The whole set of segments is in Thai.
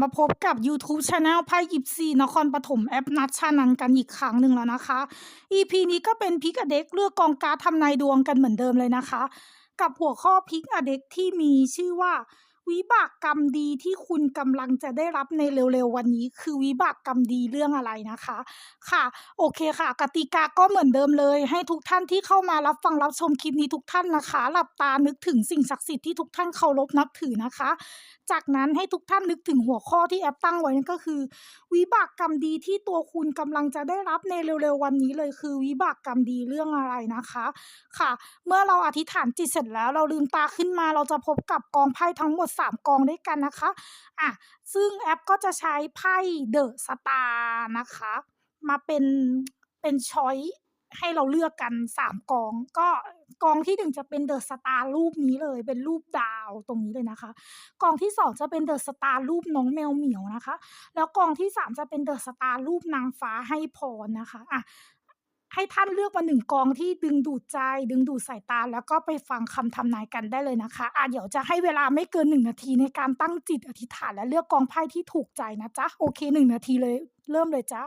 มาพบกับ YouTube c h anel ไพ่ยิปซีนครปฐมแอปนัดชานันกันอีกครั้งหนึ่งแล้วนะคะ EP นี้ก็เป็นพิกอเด็กเลือกกองการทำนายดวงกันเหมือนเดิมเลยนะคะ กับหัวข้อพิกอเด็กที่มีชื่อว่า วิบากกรรมดีที่คุณกำลังจะได้รับในเร็วๆวันนี้ คือวิบากกรรมดีเรื่องอะไรนะคะ ค่ะ โอเคค่ะ กติกาก็เหมือนเดิมเลย ให้ทุกท่านที่เข้ามารับฟังรับชมคลิปนี้ทุกท่านนะคะ หลับตานึกถึงสิ่งศักดิ์สิทธิ์ที่ทุกท่านเคารพนับถือนะคะ จากนั้นให้ทุกท่านนึกถึงหัวข้อที่แอปตั้งไว้นั่นก็คือ วิบากกรรมดีที่ตัวคุณกำลังจะได้รับในเร็วๆวันนี้เลยคือวิบากกรรมดีเรื่องอะไรนะคะ ค่ะ เมื่อเราอธิษฐานจิตเสร็จแล้วเราลืมตาขึ้นมาเราจะพบกับกองไพ่ทั้งหมด 3 กองด้วยกันนะคะอะซึ่งแอปก็จะใช้ไพ่เดอะสตาร์นะคะ มาเป็นเป็นช้อย ให้เราเลือกกัน3กอง ก็กองที่1จะเป็นเดอะสตาร์รูปนี้เลย เป็นรูปดาวตรงนี้เลยนะคะ กองที่2จะเป็นเดอะสตาร์รูปน้องแมวเหมียวนะคะ แล้วกองที่3จะเป็นเดอะสตาร์รูปนางฟ้าให้พรนะคะอะให้ท่านเลือกมาหนึ่งกองที่ดึงดูดใจ ดึงดูดสายตา แล้วก็ไปฟังคำทำนายกันได้เลยนะคะอะเดี๋ยวจะให้เวลาไม่เกิน1นาทีในการตั้งจิตอธิษฐานและเลือกกองไพ่ที่ถูกใจนะจ๊ะโอเค1นาทีเลย เริ่มเลยจ้า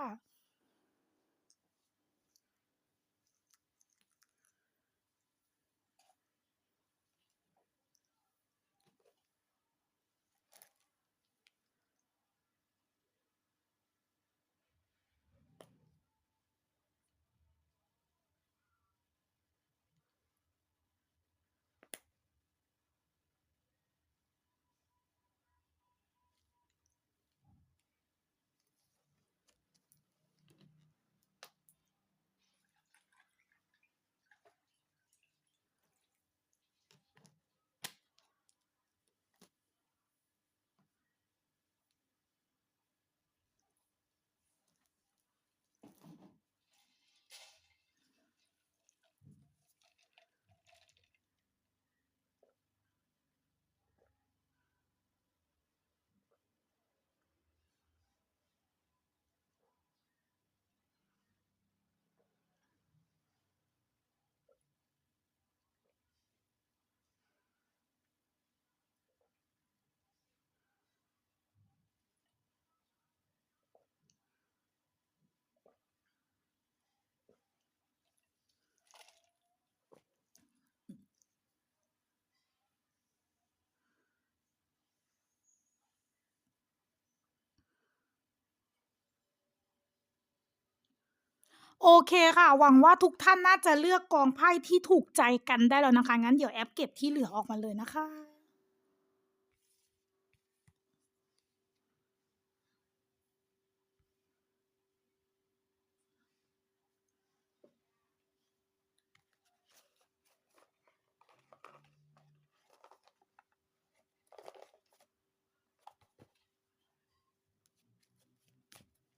โอเคค่ะ หวังว่าทุกท่านน่าจะเลือกกองไพ่ที่ถูกใจกันได้แล้วนะคะ งั้นเดี๋ยวแอปเก็บที่เหลือออกมาเลยนะคะ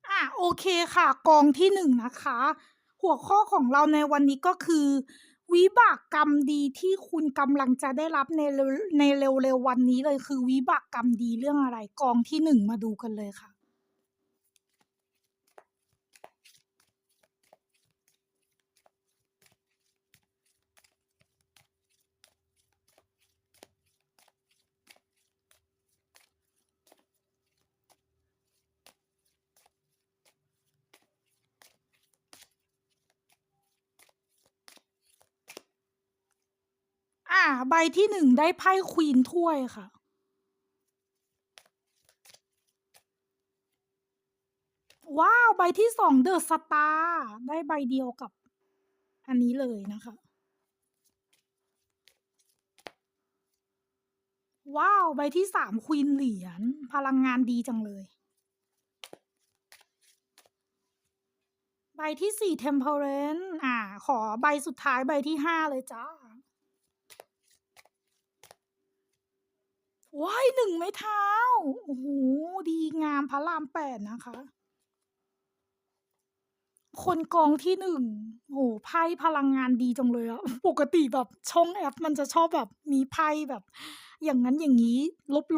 อะ โอเคค่ะ กองที่หนึ่งนะคะ หัวข้อของเราในวันนี้ก็คือ วิบากกรรมดีที่คุณกำลังจะได้รับในเร็วในเร็วๆวันนี้เลยคือวิบากกรรมดีเรื่องอะไร กองที่หนึ่งมาดูกันเลยค่ะ ใบที่หนึ่งได้ไพ่ควีนถ้วยค่ะ ว้าว ใบที่สองเดอะสตาร์ได้ใบเดียวกับ อันนี้เลยนะคะ ว้าว ใบที่สามควีนเหรียญพลังงานดีจังเลย ใบที่สี่เทมเพลนอ่า ขอใบสุดท้ายใบที่ห้าเลยจ้า ว้ายหนึ่งไม้เท้า โอ้โห ดีงามพระรามแปดนะคะ คนกองที่หนึ่งโอ้โหไพ่พลังงานดีจังเลยอะปกติแบบช่องแอปมันจะชอบแบบมีไพ่แบบ อย่างนั้นอย่างนี้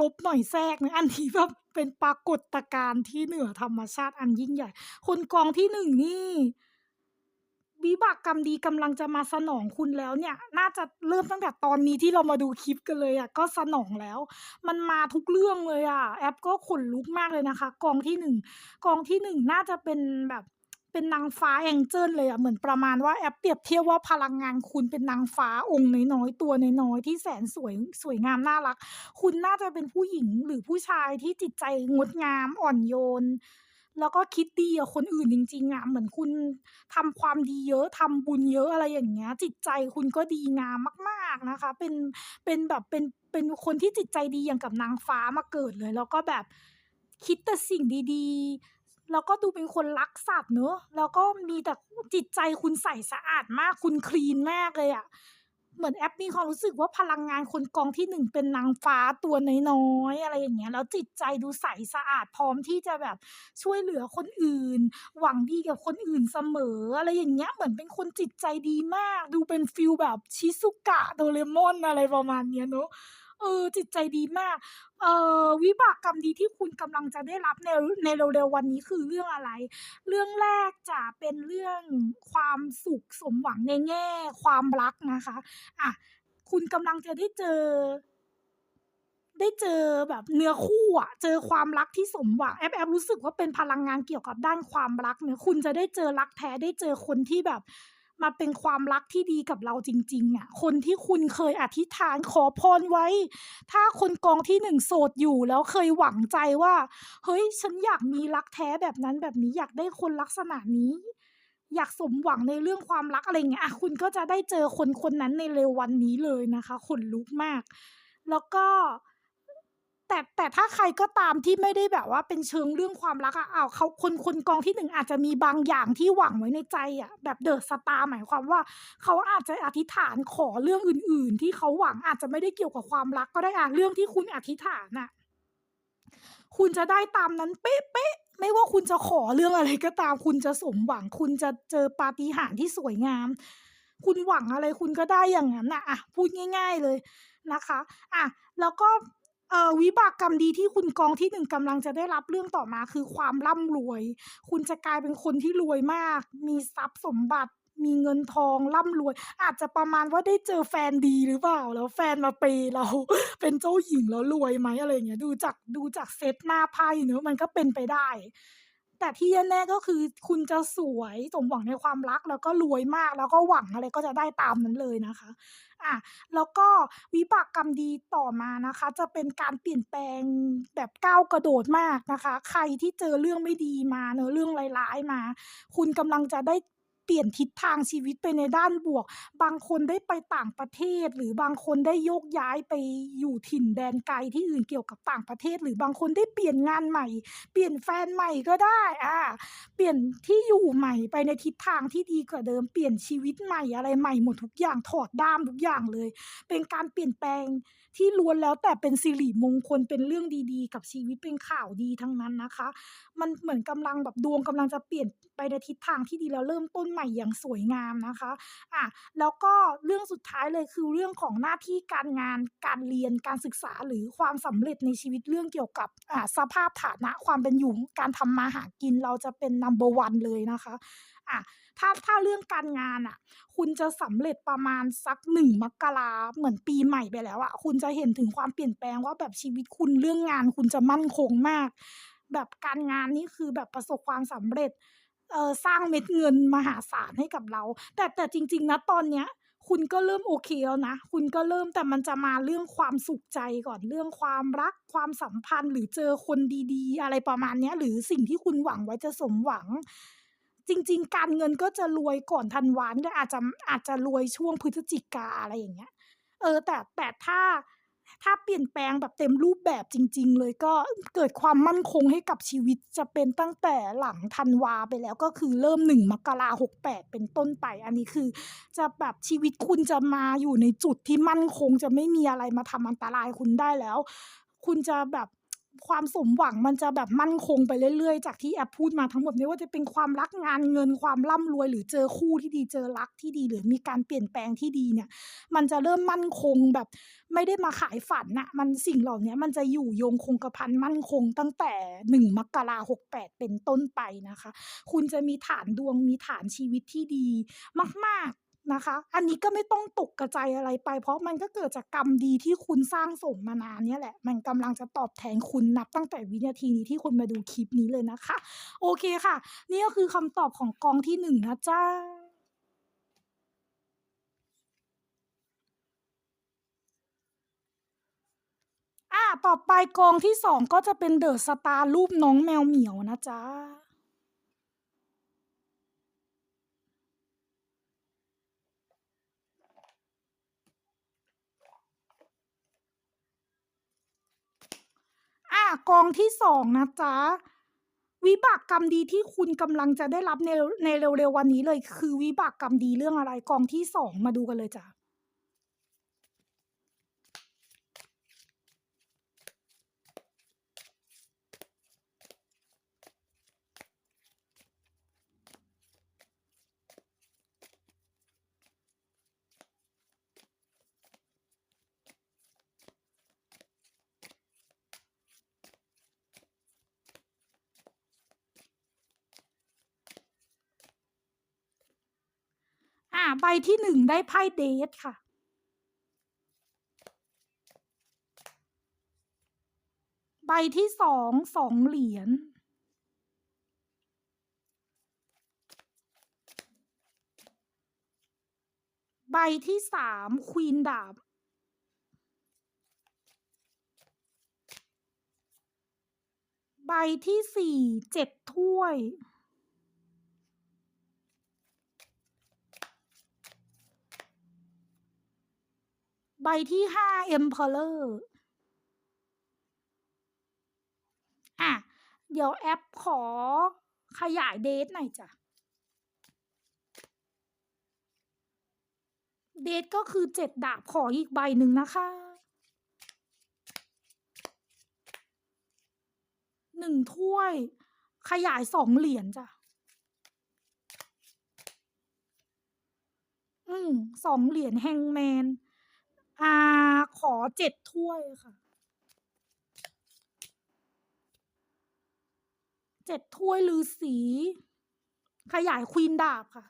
ลบๆหน่อยแทรกนะอันนี้แบบเป็นปรากฏการณ์ที่เหนือธรรมชาติอันยิ่งใหญ่ คนกองที่หนึ่งนี่ วิบากกรรมดีกำลังจะมาสนองคุณแล้วเนี่ย น่าจะเริ่มตั้งแต่ตอนนี้ที่เรามาดูคลิปกันเลยอะก็สนองแล้ว มันมาทุกเรื่องเลยอะแอปก็ขนลุกมากเลยนะคะ กองที่หนึ่งกองที่หนึ่งน่าจะเป็นแบบเป็นนางฟ้าแองเจิลเลยอะเหมือนประมาณว่าแอปเปรียบเทียบว่าพลังงานคุณเป็นนางฟ้าองค์น้อยๆตัวน้อยๆที่แสนสวยสวยงามน่ารัก คุณน่าจะเป็นผู้หญิงหรือผู้ชายที่จิตใจงดงามอ่อนโยน แล้วก็คิดดีกับคนอื่นจริงๆอะเหมือนคุณทำความดีเยอะทำบุญเยอะอะไรอย่างเงี้ย จิตใจคุณก็ดีงามมากๆนะคะ เป็นเป็นแบบเป็นเป็นคนที่จิตใจดีอย่างกับนางฟ้ามาเกิดเลย แล้วก็แบบคิดแต่สิ่งดีๆ แล้วก็ดูเป็นคนรักสัตว์เนอะแล้วก็มีแต่จิตใจคุณใสสะอาดมากคุณคลีนมากเลยอะ เหมือนแอปมีความรู้สึกว่าพลังงานคนกองที่หนึ่งเป็นนางฟ้าตัวน้อยๆอะไรอย่างเงี้ย แล้วจิตใจดูใสสะอาดพร้อมที่จะแบบช่วยเหลือคนอื่น หวังดีกับคนอื่นเสมอ อะไรอย่างเงี้ยเหมือนเป็นคนจิตใจดีมาก ดูเป็นฟิลแบบชิซุกะโดเรมอนอะไรประมาณเนี้ยเนอะ เออจิตใจดีมาก เอ่อวิบากกรรมดีที่คุณกำลังจะได้รับในในเร็วๆวันนี้คือเรื่องอะไร เรื่องแรกจะเป็นเรื่องความสุขสมหวังในแง่ ความรักนะคะอะคุณกำลังจะได้เจอได้เจอแบบเนื้อคู่อะเจอความรักที่สมหวังแอปแอปรู้สึกว่าเป็นพลังงานเกี่ยวกับด้านความรักเนี่ยคุณจะได้เจอรักแท้ได้เจอคนที่แบบ มาเป็นความรักที่ดีกับเราจริง ๆอะคนที่คุณเคยอธิษฐานขอพรไว้ ถ้าคนกองที่หนึ่งโสดอยู่แล้วเคยหวังใจว่า เฮ้ย ฉันอยากมีรักแท้แบบนั้นแบบนี้อยากได้คนลักษณะนี้ อยากสมหวังในเรื่องความรักอะไรเงี้ยอะคุณก็จะได้เจอคนคนนั้นในเร็ววันนี้เลยนะคะขนลุกมาก แล้วก็ แต่แต่ถ้าใครก็ตามที่ไม่ได้แบบว่าเป็นเชิงเรื่องความรักอะอ้าวเขาคนคนกองที่หนึ่งอาจจะมีบางอย่างที่หวังไว้ในใจอะแบบเดอะสตาร์หมายความว่า เขาอาจจะอธิษฐานขอเรื่องอื่น ๆ ที่เขาหวังอาจจะไม่ได้เกี่ยวกับความรักก็ได้อะเรื่องที่คุณอธิษฐานน่ะคุณจะได้ตามนั้นเป๊ะๆไม่ว่าคุณจะขอเรื่องอะไรก็ตาม คุณจะสมหวัง คุณจะเจอปาฏิหาริย์ที่สวยงาม คุณหวังอะไรคุณก็ได้อย่างนั้นน่ะอะพูดง่าย ๆเลยนะคะ อะ แล้วก็ เอ่อวิบากกรรมดีที่คุณกองที่หนึ่งกำลังจะได้รับเรื่องต่อมาคือความร่ำรวย คุณจะกลายเป็นคนที่รวยมาก มีทรัพย์สมบัติ มีเงินทองร่ำรวย อาจจะประมาณว่าได้เจอแฟนดีหรือเปล่า แล้วแฟนมาเปย์เราเป็นเจ้าหญิงแล้วรวยไหมอะไรเงี้ยดูจากดูจากเซตหน้าไพ่เนอะมันก็เป็นไปได้ แต่ที่แน่ๆก็คือคุณจะสวยสมหวังในความรัก แล้วก็รวยมากแล้วก็หวังอะไรก็จะได้ตามนั้นเลยนะคะอะแล้วก็วิบากกรรมดีต่อมานะคะ จะเป็นการเปลี่ยนแปลงแบบก้าวกระโดดมากนะคะ ใครที่เจอเรื่องไม่ดีมาเนอะเรื่องร้ายๆมา คุณกำลังจะได้ เปลี่ยนทิศทางชีวิตไปในด้านบวก บางคนได้ไปต่างประเทศ หรือบางคนได้โยกย้ายไปอยู่ถิ่นแดนไกลที่อื่นเกี่ยวกับต่างประเทศ หรือบางคนได้เปลี่ยนงานใหม่ เปลี่ยนแฟนใหม่ก็ได้อ่าเปลี่ยนที่อยู่ใหม่ไปในทิศทางที่ดีกว่าเดิมเปลี่ยนชีวิตใหม่อะไรใหม่หมดทุกอย่างถอดด้ามทุกอย่างเลย เป็นการเปลี่ยนแปลงที่ล้วนแล้วแต่เป็นสิริมงคลเป็นเรื่องดีๆ กับชีวิตเป็นข่าวดีทั้งนั้นนะคะ มันเหมือนกำลังแบบดวงกำลังจะเปลี่ยนไปในทิศทางที่ดีแล้วเริ่มต้นใหม่อย่างสวยงามนะคะอะแล้วก็เรื่องสุดท้ายเลยคือเรื่องของหน้าที่การงานการเรียนการศึกษาหรือความสำเร็จในชีวิตเรื่องเกี่ยวกับอ่าสภาพฐานะความเป็นอยู่การทำมาหากินเราจะเป็น Number 1เลยนะคะอะถ้าถ้าเรื่องการงานน่ะ คุณจะสำเร็จประมาณสัก1มกราเหมือนปีใหม่ไปแล้วอะคุณจะเห็นถึงความเปลี่ยนแปลงว่าแบบชีวิตคุณเรื่องงานคุณจะมั่นคงมาก แบบการงานนี่คือแบบประสบความสำเร็จ เออสร้างเม็ดเงินมหาศาลให้กับเรา แต่แต่จริงๆณตอนเนี้ย คุณก็เริ่มโอเคแล้วนะ คุณก็เริ่มแต่มันจะมาเรื่องความสุขใจก่อนเรื่องความรักความสัมพันธ์ หรือเจอคนดีๆ อะไรประมาณเนี้ย หรือสิ่งที่คุณหวังไว้จะสมหวัง จริง ๆ การเงินก็จะรวยก่อนธันวานี่อาจจะอาจจะรวยช่วงพฤศจิกาอะไรอย่างเงี้ย เออ แต่แต่ถ้า ถ้าเปลี่ยนแปลงแบบเต็มรูปแบบจริง ๆ เลยก็เกิดความมั่นคงให้กับชีวิตจะเป็นตั้งแต่หลังธันวาไปแล้วก็คือเริ่มหนึ่งมกราหกแปดเป็นต้นไป อันนี้คือ จะแบบชีวิตคุณจะมาอยู่ในจุดที่มั่นคงจะไม่มีอะไรมาทำอันตรายคุณได้แล้ว คุณจะแบบ ความสมหวังมันจะแบบมั่นคงไปเรื่อยๆ จากที่แอปพูดมาทั้งหมดไม่ว่าจะเป็นความรักงานเงินความร่ำรวย หรือเจอคู่ที่ดีเจอรักที่ดีหรือมีการเปลี่ยนแปลงที่ดีเนี่ย มันจะเริ่มมั่นคงแบบไม่ได้มาขายฝันนะมันสิ่งเหล่านี้มันจะอยู่ยงคงกระพันมั่นคงตั้งแต่1มกราคม68เป็นต้นไปนะคะ คุณจะมีฐานดวงมีฐานชีวิตที่ดีมาก ๆ นะคะ อันนี้ก็ไม่ต้องตกกระจายอะไรไป เพราะมันก็เกิดจากกรรมดีที่คุณสร้างสมมานานเนี่ยแหละ มันกำลังจะตอบแทนคุณนับตั้งแต่วินาทีนี้ที่คุณมาดูคลิปนี้เลยนะคะ โอเคค่ะ นี่ก็คือคำตอบของกองที่1นะจ๊ะอาต่อไปกองที่2ก็จะเป็น The Star รูปน้องแมวเหมียวนะจ๊ะ อากองที่สองนะจ๊ะ วิบากกรรมดีที่คุณกำลังจะได้รับในในเร็วๆวันนี้เลย คือวิบากกรรมดีเรื่องอะไร?กองที่สองมาดูกันเลยจ้ะ ใบที่หนึ่งได้ไพ่เดทค่ะ ใบที่สองสองเหรียญ ใบที่สามควีนดาบ ใบที่สี่เจ็ดถ้วย ใบที่5 Emperor อาเดี๋ยวแอปขอขยาย Death หน่อยจ้ะ Death ก็คือ7ดดาบขออีกใบหนึ่งนะคะ1ถ้วย ขยาย2เหรียญจ้ะ อืม2เหรียญ Hangman อ่า ขอเจ็ดถ้วยค่ะ เจ็ดถ้วยลือสี ขยายควีนดาบค่ะ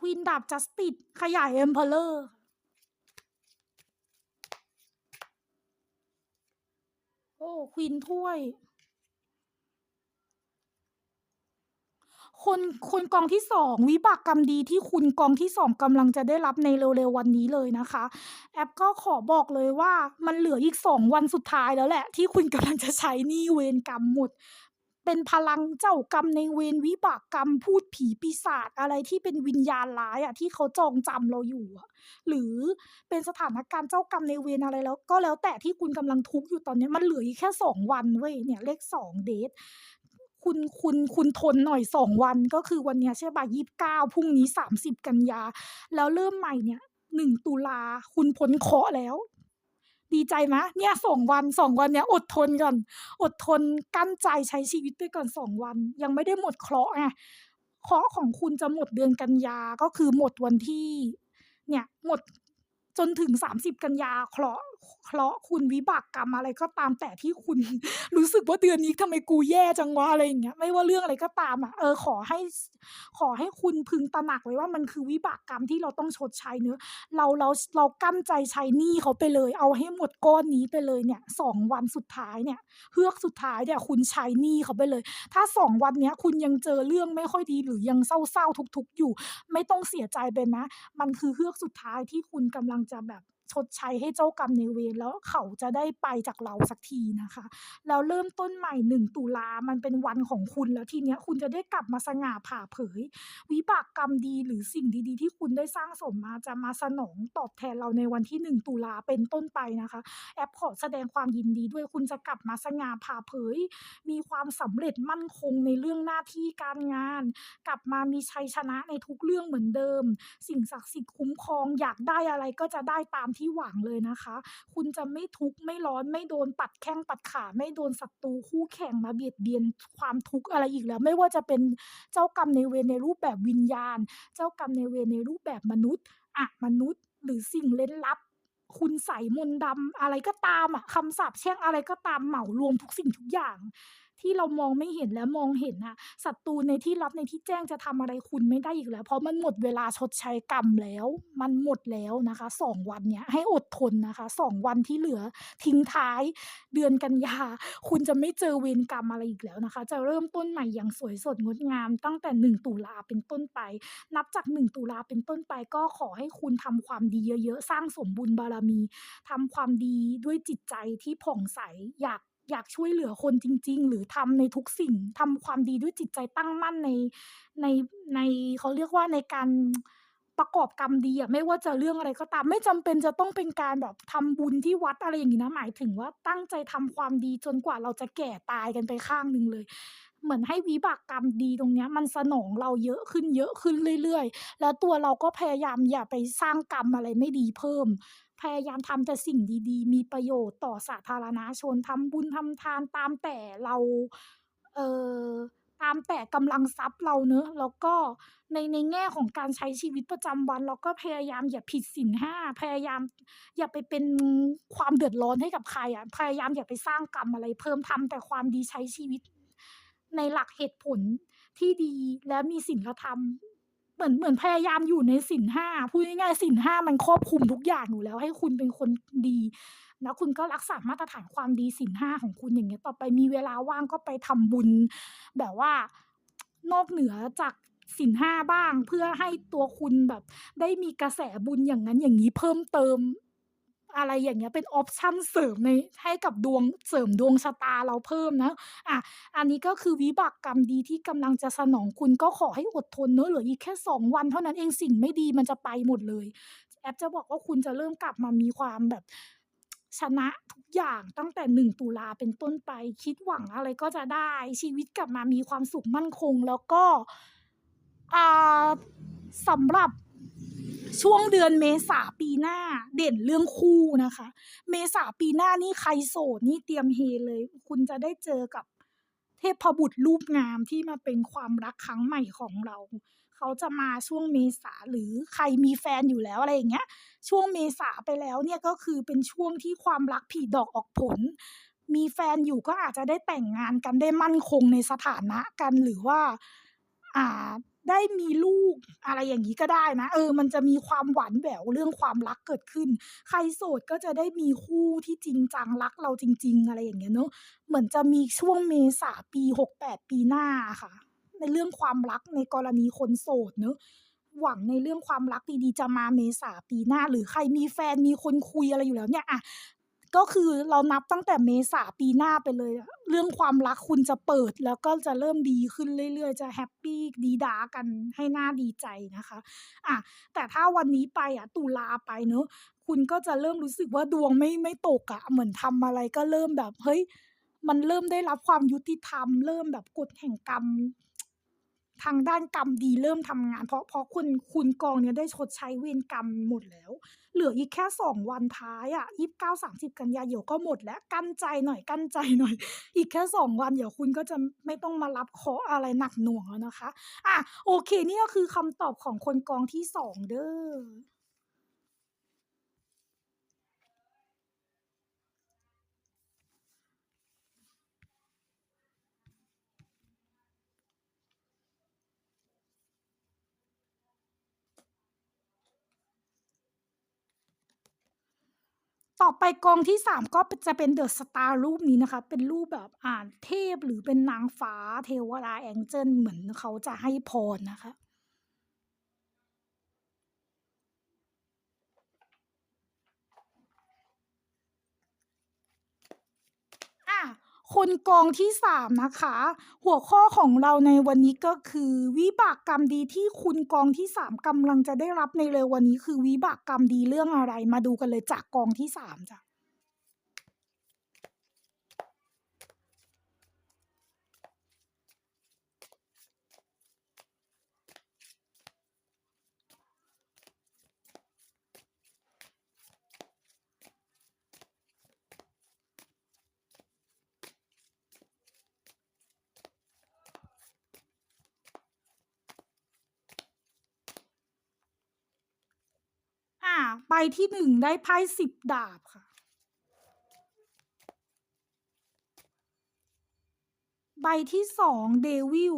ควีนดาบจัสติดขยายเอมเพลเลอร์โอ้ ควีนถ้วย คนคนกองที่2วิบากกรรมดีที่คุณกองที่2กำลังจะได้รับในเร็วๆวันนี้เลยนะคะ แอปก็ขอบอกเลยว่ามันเหลืออีก2วันสุดท้ายแล้วแหละ ที่คุณกำลังจะใช้นี้เวรกรรมหมด เป็นพลังเจ้ากรรมในเวรวิบากกรรมพูดผีปีศาจอะไรที่เป็นวิญญาณร้ายอะที่เขาจองจำเราอยู่อะหรือเป็นสถานการณ์เจ้ากรรมในเวรอะไรแล้ว ก็แล้วแต่ที่คุณกำลังทุกข์อยู่ตอนนี้มันเหลืออีกแค่2วันเว้ยเนี่ยเลข2 Death คุณคุณคุณทนหน่อย2วันก็คือวันเนี้ยใช่เปล่า29พรุ่งนี้30กันยา แล้วเริ่มใหม่เนี่ย1ตุลาคุณพ้นเคราะห์แล้ว ดีใจไหม?เนี่ย2วัน2วันเนี้ยอดทนก่อน อดทนกั้นใจใช้ชีวิตไปก่อน2วัน ยังไม่ได้หมดเคราะห์ไงเคราะห์ของคุณจะหมดเดือนกันยาก็คือหมดวันที่ เนี่ยหมดจนถึง30กันยาเคราะห์ เคราะห์คุณวิบากกรรมอะไรก็ตามแต่ที่คุณ รู้สึกว่าเดือนนี้ทำไมกูแย่จังวะอะไรอย่างเงี้ยไม่ว่าเรื่องอะไรก็ตามอะเออขอให้ ขอให้คุณพึงตระหนักไว้ว่ามันคือวิบากกรรมที่เราต้องชดใช้เนาะเราเราเรากั้นใจใช้หนี้เขาไปเลย เอาให้หมดก้อนนี้ไปเลยเนี่ย2วันสุดท้ายเนี่ยเฮือกสุดท้ายเนี่ยคุณใช้หนี้เขาไปเลย ถ้า2วันเนี้ยคุณยังเจอเรื่องไม่ค่อยดีหรือยังเศร้าๆทุกๆอยู่ ไม่ต้องเสียใจไปนะ มันคือเฮือกสุดท้ายที่คุณกำลังจะแบบ ชดใช้ให้เจ้ากรรมในเวรแล้วเขาจะได้ไปจากเราสักทีนะคะแล้วเริ่มต้นใหม่1ตุลามันเป็นวันของคุณแล้วทีเนี้ยคุณจะได้กลับมาสง่าผ่าเผย วิบากกรรมดีหรือสิ่งดีๆ ที่คุณได้สร้างสมมาจะมาสนองตอบแทนเราในวันที่1ตุลาเป็นต้นไปนะคะ แอปขอแสดงความยินดีด้วยคุณจะกลับมาสง่าผ่าเผย มีความสำเร็จมั่นคงในเรื่องหน้าที่การงาน กลับมามีชัยชนะในทุกเรื่องเหมือนเดิม สิ่งศักดิ์สิทธิ์คุ้มครองอยากได้อะไรก็จะได้ตามที่หวังเลยนะคะ คุณจะไม่ทุกข์ไม่ร้อนไม่โดนปัดแข้งปัดขา ไม่โดนศัตรูคู่แข่งมาเบียดเบียนความทุกข์อะไรอีกแล้ว ไม่ว่าจะเป็นเจ้ากรรมในเวรในรูปแบบวิญญาณ เจ้ากรรมในเวรในรูปแบบมนุษย์อะมนุษย์ หรือสิ่งเร้นลับ คุณใส่มนต์ดำอะไรก็ตามอะคำสาปแช่งอะไรก็ตามเหมารวมทุกสิ่งทุกอย่าง ที่เรามองไม่เห็นและมองเห็นน่ะศัตรูในที่ลับในที่แจ้งจะทำอะไรคุณไม่ได้อีกแล้ว เพราะมันหมดเวลาชดใช้กรรมแล้ว มันหมดแล้วนะคะสองวันเนี้ยให้อดทนนะคะสองวันที่เหลือทิ้งท้ายเดือนกันยา คุณจะไม่เจอเวรกรรมอะไรอีกแล้วนะคะ จะเริ่มต้นใหม่อย่างสวยสดงดงาม ตั้งแต่1ตุลาเป็นต้นไป นับจาก1ตุลาเป็นต้นไป ก็ขอให้คุณทำความดีเยอะๆสร้างสมบุญบารมีทำความดีด้วยจิตใจที่ผ่องใสอยาก อยากช่วยเหลือคนจริง ๆ หรือทำในทุกสิ่งทำความดีด้วยจิตใจตั้งมั่นในในในเขาเรียกว่าในการประกอบกรรมดีอะไม่ว่าจะเรื่องอะไรก็ตาม ไม่จำเป็นจะต้องเป็นการแบบทำบุญที่วัดอะไรอย่างงี้นะหมายถึงว่าตั้งใจทำความดีจนกว่าเราจะแก่ตายกันไปข้างหนึ่งเลย เหมือนให้วิบากกรรมดีตรงเนี้ย มันสนองเราเยอะขึ้นเยอะขึ้นเรื่อยๆ แล้วตัวเราก็พยายามอย่าไปสร้างกรรมอะไรไม่ดีเพิ่ม พยายามทำแต่สิ่งดีๆ มีประโยชน์ต่อสาธารณชนทำบุญทำทานตามแต่เรา เอ่อตามแต่กำลังทรัพย์เราเนาะแล้วก็ในในแง่ของการใช้ชีวิตประจำวัน เราก็พยายามอย่าผิดศีล5พยายาม อย่าไปเป็นความเดือดร้อนให้กับใครอะพยายามอย่าไปสร้างกรรมอะไร เพิ่มทำแต่ความดีใช้ชีวิต ในหลักเหตุผลที่ดีและมีศีลธรรม เหมือนเหมือนพยายามอยู่ในสินห้าพูดง่ายๆสินห้ามันครอบคลุมทุกอย่างอยู่แล้ว ให้คุณเป็นคนดี แล้วคุณก็รักษามาตรฐานความดีสินห้าของคุณอย่างเงี้ย ต่อไปมีเวลาว่างก็ไปทำบุญ แบบว่านอกเหนือจากสินห้าบ้าง เพื่อให้ตัวคุณแบบ ได้มีกระแสบุญอย่างนั้นอย่างนี้เพิ่มเติม อะไรอย่างเงี้ยเป็นออปชันเสริมในให้กับดวงเสริมดวงชะตาเราเพิ่มนะอะอันนี้ก็คือวิบากกรรมดีที่กำลังจะสนองคุณก็ขอให้อดทนเนาะเหลืออีกแค่ 2 วันเท่านั้นเองสิ่งไม่ดีมันจะไปหมดเลย แอปจะบอกว่าคุณจะเริ่มกลับมามีความแบบชนะทุกอย่างตั้งแต่1ตุลาเป็นต้นไป คิดหวังอะไรก็จะได้ชีวิตกลับมามีความสุขมั่นคง แล้วก็อ่าสำหรับ ช่วงเดือนเมษาปีหน้าเด่นเรื่องคู่นะคะ เมษาปีหน้านี่ใครโสดนี่เตรียมเฮเลย คุณจะได้เจอกับเทพบุตรรูปงามที่มาเป็นความรักครั้งใหม่ของเรา เขาจะมาช่วงเมษาหรือใครมีแฟนอยู่แล้วอะไรอย่างเงี้ย ช่วงเมษาไปแล้วเนี่ยก็คือเป็นช่วงที่ความรักผลิดอกออกผล มีแฟนอยู่ก็อาจจะได้แต่งงานกันได้มั่นคงในสถานะกันหรือว่า อ่า ได้มีลูกอะไรอย่างงี้ก็ได้นะ เออ มันจะมีความหวานแหววเรื่องความรักเกิดขึ้น ใครโสดก็จะได้มีคู่ที่จริงจังรักเราจริง ๆ อะไรอย่างเงี้ยเนาะเหมือนจะมีช่วงเมษาปี68ปีหน้าค่ะ ในเรื่องความรักในกรณีคนโสดเนาะหวังในเรื่องความรักดีๆจะมาเมษาปีหน้า หรือใครมีแฟนมีคนคุยอะไรอยู่แล้วเนี่ยอะ ก็คือเรานับตั้งแต่เมษาปีหน้าไปเลย เรื่องความรักคุณจะเปิดแล้วก็จะเริ่มดีขึ้นเรื่อยๆ จะแฮปปี้ดีดากันให้หน่าดีใจนะคะอะแต่ถ้าวันนี้ไปอะตุลาไปเนาะคุณก็จะเริ่มรู้สึกว่าดวงไม่ไม่ตกอะเหมือนทำอะไรก็เริ่มแบบเฮ้ยมันเริ่มได้รับความยุติธรรม เริ่มแบบกฎแห่งกรรม ทางด้านกรรมดีเริ่มทำงาน เพราะเพราะคุณคุณกองเนี้ยได้ชดใช้เวรกรรมหมดแล้ว เหลืออีกแค่สองวันท้ายอะ29-30กันยาเดี๋ยวก็หมดแล้วกั้นใจหน่อยกั้นใจหน่อย อีกแค่สองวันเดี๋ยวคุณก็จะไม่ต้องมารับเคาะอะไรหนักหน่วงแล้วนะคะ อะโอเคนี่ก็คือคำตอบของคนกองที่สองเด้อ ต่อไปกองที่สามก็จะเป็นเดอะสตาร์รูปนี้นะคะ เป็นรูปแบบอ่านเทพหรือเป็นนางฟ้าเทวดาแองเจิลเหมือนเขาจะให้พรนะคะ คนกองที่3นะคะ หัวข้อของเราในวันนี้ก็คือ วิบากกรรมดีที่คุณกองที่3กำลังจะได้รับในเร็ววันนี้คือวิบากกรรมดีเรื่องอะไร?มาดูกันเลยจากกองที่3จ้ะ ใบ ที่หนึ่งได้ไพ่สิบดาบค่ะ ใบที่สองเดวิล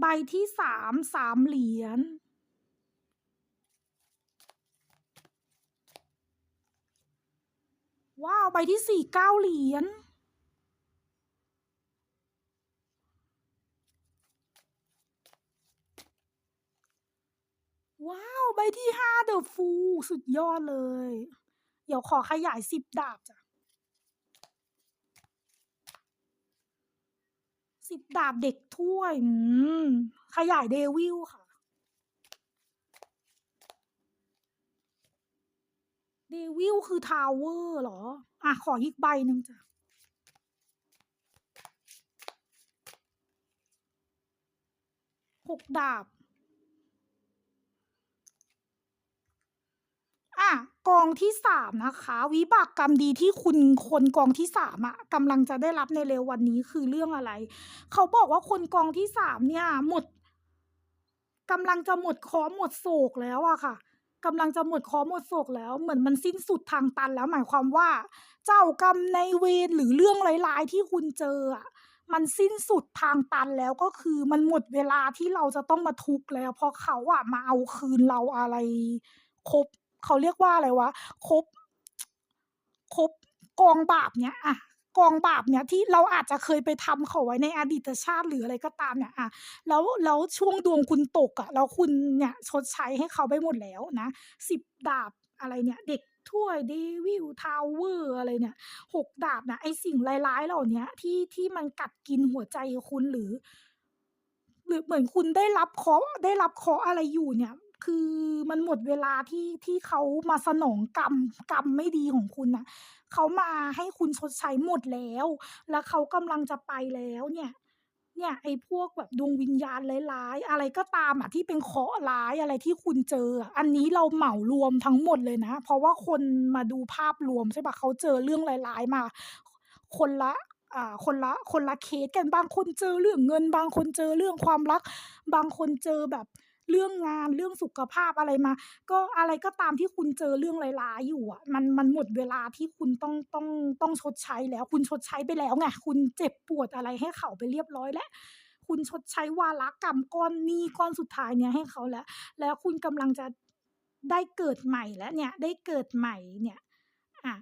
ใบที่สามสามเหรียญ ว้าว ใบที่สี่เก้าเหรียญ ว้าว ใบที่ห้าเดอะฟูสุดยอดเลย เดี๋ยวขอขยายสิบดาบจ้ะสิบดาบเด็กถ้วยขยายเดวิลค่ะ เดวิลคือทาวเวอร์เหรอ อะ ขออีกใบหนึ่งจ้ะหกดาบ อะกองที่สามนะคะ วิบากกรรมดีที่คุณคนกองที่สามอะกำลังจะได้รับในเร็ววันนี้คือเรื่องอะไร เขาบอกว่าคนกองที่สามเนี่ย หมดกำลังจะหมดคราะห์หมดโศกแล้วอะค่ะกำลังจะหมดคราะห์หมดโศกแล้วเหมือนมันสิ้นสุดทางตันแล้วหมายความว่า เจ้ากรรมในเวรหรือเรื่องร้ายๆที่คุณเจออะมันสิ้นสุดทางตันแล้วก็คือมันหมดเวลาที่เราจะต้องมาทุกข์แล้ว เพราะเขาอะมาเอาคืนเราอะไรครบ เขาเรียกว่าอะไรวะครบครบกองบาปเนี้ยอะกองบาปเนี้ยที่เราอาจจะเคยไปทำเขาไว้ในอดีตชาติหรืออะไรก็ตามเนี่ยอะแล้วแล้วช่วงดวงคุณตกอะแล้วคุณเนี่ยชดใช้ให้เขาไปหมดแล้วนะสิบดาบอะไรเนี่ยเด็กถ้วยเดวิลทาวเวอร์อะไรเนี่ยหกดาบนะไอสิ่งร้ายๆเหล่านี้ที่ที่มันกัดกินหัวใจคุณหรือ หรือเหมือนคุณได้รับเคาะได้รับเคาะอะไรอยู่เนี่ย คือมันหมดเวลาที่ที่เขามาสนองกรรมกรรมไม่ดีของคุณนะเขามาให้คุณชดใช้หมดแล้ว แล้วเขากำลังจะไปแล้วเนี่ยเนี่ยไอ้พวกแบบดวงวิญญาณร้ายๆอะไรก็ตามอะที่เป็นเคาะร้ายอะไรที่คุณเจออะอันนี้เราเหมารวมทั้งหมดเลยนะ เพราะว่าคนมาดูภาพรวมใช่ปะเขาเจอเรื่องร้ายๆมา คนละอ่าคนละคนละเคสกันบางคนเจอเรื่องเงิน บางคนเจอเรื่องความรัก บางคนเจอแบบ เรื่องงานเรื่องสุขภาพอะไรมา ก็อะไรก็ตามที่คุณเจอเรื่องร้ายๆอยู่อะมันมันหมดเวลาที่คุณต้องต้องต้องชดใช้แล้ว คุณชดใช้ไปแล้วไงคุณเจ็บปวดอะไรให้เขาไปเรียบร้อยแล้วคุณชดใช้วาระกรรมก้อนนี้ก้อนสุดท้ายเนี่ยให้เขาแล้ว แล้วคุณกำลังจะได้เกิดใหม่แล้วเนี่ย ได้เกิดใหม่เนี่ย อะ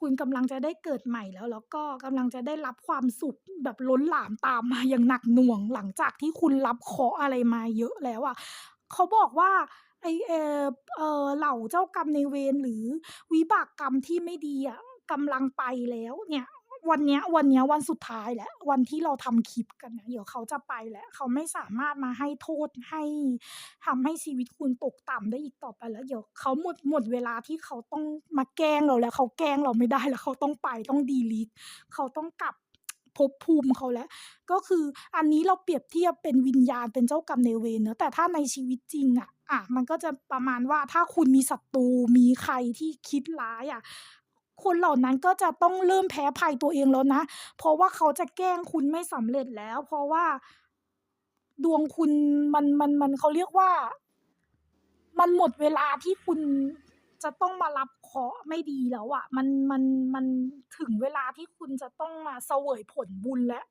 คุณกำลังจะได้เกิดใหม่แล้ว แล้วก็กำลังจะได้รับความสุขแบบล้นหลามตามมาอย่างหนักหน่วง หลังจากที่คุณรับเคาะอะไรมาเยอะแล้วอะเขาบอกว่าไอ้เออเออเหล่าเจ้ากรรมในเวรหรือวิบากกรรมที่ไม่ดีอะกำลังไปแล้วเนี่ย วันเนี้ยวันเนี้ยวันสุดท้ายแล้ววันที่เราทำคลิปกันน่ะเดี๋ยวเขาจะไปแล้วเขาไม่สามารถมาให้โทษให้ทำให้ชีวิตคุณตกต่ำได้อีกต่อไปแล้วเดี๋ยวเขาหมดหมดเวลาที่เขาต้องมาแกล้งเราแล้วเขาแกล้งเราไม่ได้แล้วเขาต้องไปต้อง delete เขาต้องกลับภพภูมิเขาแล้ว ก็คืออันนี้เราเปรียบเทียบเป็นวิญญาณเป็นเจ้ากรรมในเวรเนาะแต่ถ้าในชีวิตจริงอะอะมันก็จะประมาณว่าถ้าคุณมีศัตรูมีใครที่คิดร้ายอะ คนเหล่านั้นก็จะต้องเริ่มแพ้ภัยตัวเองแล้วนะ เพราะว่าเขาจะแกล้งคุณไม่สำเร็จแล้ว เพราะว่าดวงคุณมันมันมันเขาเรียกว่า มันหมดเวลาที่คุณจะต้องมารับเคาะไม่ดีแล้วอะ มันมันมันถึงเวลาที่คุณจะต้องมาเสวยผลบุญแล้ว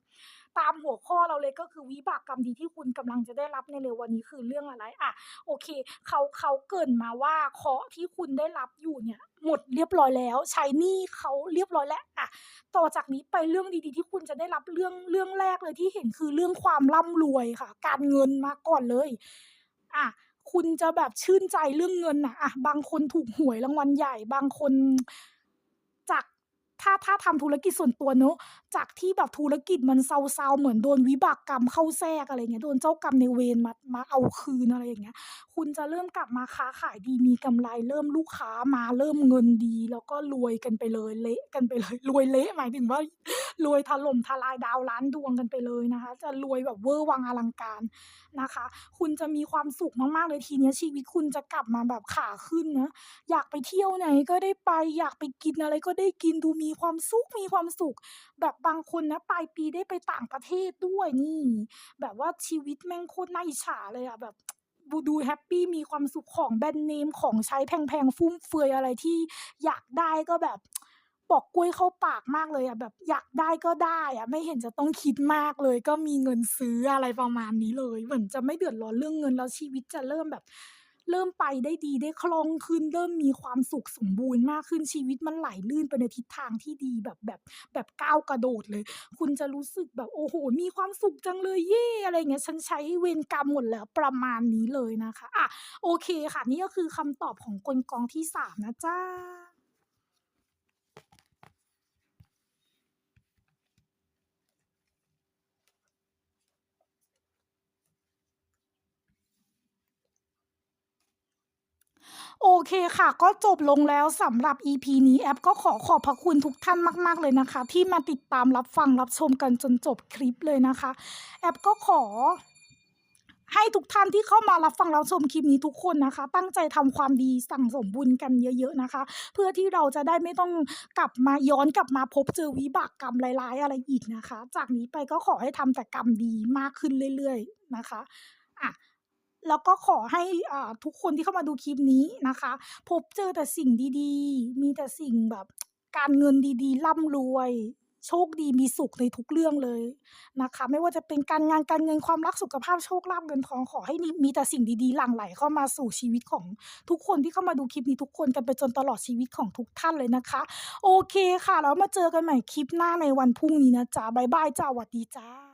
ตามหัวข้อเราเลยก็คือวิบากกรรมดีที่คุณกำลังจะได้รับในเร็ววันนี้คือเรื่องอะไรอะโอเคเขาเขาเกินมาว่าเคาะที่คุณได้รับอยู่เนี่ยหมดเรียบร้อยแล้ว ใช้หนี้เขาเรียบร้อยแล้วอะต่อจากนี้ไปเรื่องดีๆ ที่คุณจะได้รับเรื่องเรื่องแรกเลยที่เห็นคือเรื่องความร่ำรวยค่ะ การเงินมาก่อนเลยอะคุณจะแบบชื่นใจเรื่องเงินนะอะบางคนถูกหวยรางวัลใหญ่ บางคน ถ้าถ้าทำธุรกิจส่วนตัวเนาะจากที่แบบธุรกิจมันเซาๆเหมือนโดนวิบากกรรมเข้าแทรกอะไรเงี้ยโดนเจ้ากรรมในเวรมามาเอาคืนอะไรอย่างเงี้ย คุณจะเริ่มกลับมาค้าขายดีมีกำไร เริ่มลูกค้ามาเริ่มเงินดี แล้วก็รวยกันไปเลยเละกันไปเลยรวยเละหมายถึงว่า รวยถล่มทลายดาวล้านดวงกันไปเลยนะคะ จะรวยแบบเวอร์วังอลังการนะคะ คุณจะมีความสุขมากๆเลยทีนี้ชีวิตคุณจะกลับมาแบบขาขึ้นนะอยากไปเที่ยวไหนก็ได้ไปอยากไปกินอะไรก็ได้กินดูมีความสุขมีความสุข แบบบางคนนะปลายปีได้ไปต่างประเทศด้วยนี่ แบบว่าชีวิตแม่งโคตรน่าอิจฉาเลยอะแบบดูดูแฮปปี้มีความสุขของแบรนด์เนมของใช้แพงๆ ฟุ่มเฟือยอะไรที่อยากได้ก็แบบ อกกล้วยเข้าปากมากเลยอะแบบอยากได้ก็ได้อะไม่เห็นจะต้องคิดมากเลย ก็มีเงินซื้ออะไรประมาณนี้เลย เหมือนจะไม่เดือดร้อนเรื่องเงินแล้วชีวิตจะเริ่มแบบ เริ่มไปได้ดีได้คล่องขึ้น เริ่มมีความสุขสมบูรณ์มากขึ้นชีวิตมันไหลลื่นไปในทิศทางที่ดีแบบแบบแบบก้าวกระโดดเลย คุณจะรู้สึกแบบโอ้โฮมีความสุขจังเลยเย้อะไรเงี้ยฉันใช้เวรกรรมหมดแล้วประมาณนี้เลยนะคะอะโอเคค่ะนี่ก็คือคำตอบของกลกองที่3นะจ๊ะ โอเคค่ะ ก็จบลงแล้วสำหรับ EP นี้แอปก็ขอขอบพระคุณทุกท่านมาก ๆ เลยนะคะ ที่มาติดตามรับฟังรับชมกันจนจบคลิปเลยนะคะ แอปก็ขอให้ทุกท่านที่เข้ามารับฟังรับชมคลิปนี้ทุกคนนะคะ ตั้งใจทำความดีสั่งสมบุญกันเยอะ ๆนะคะ เพื่อที่เราจะได้ไม่ต้องกลับมาย้อนกลับมาพบเจอวิบากกรรมร้ายๆอะไรอีกนะคะ จากนี้ไปก็ขอให้ทำแต่กรรมดีมากขึ้นเรื่อย ๆ นะคะอะ แล้วก็ขอให้อ่าทุกคนที่เข้ามาดูคลิปนี้นะคะ พบเจอแต่สิ่งดีๆ มีแต่สิ่งแบบการเงินดีๆร่ำรวยโชคดีมีสุขในทุกเรื่องเลยนะคะ ไม่ว่าจะเป็นการงานการเงินความรักสุขภาพโชคลาภเงินทองขอให้มีมีแต่สิ่งดีๆหลั่งไหลเข้ามาสู่ชีวิตของทุกคนที่เข้ามาดูคลิปนี้ทุกคนกันไปจนตลอดชีวิตของทุกท่านเลยนะคะ โอเคค่ะแล้วมาเจอกันใหม่คลิปหน้าในวันพรุ่งนี้นะจ๊ะบายบายจ้ะหวัดดีจ้ะ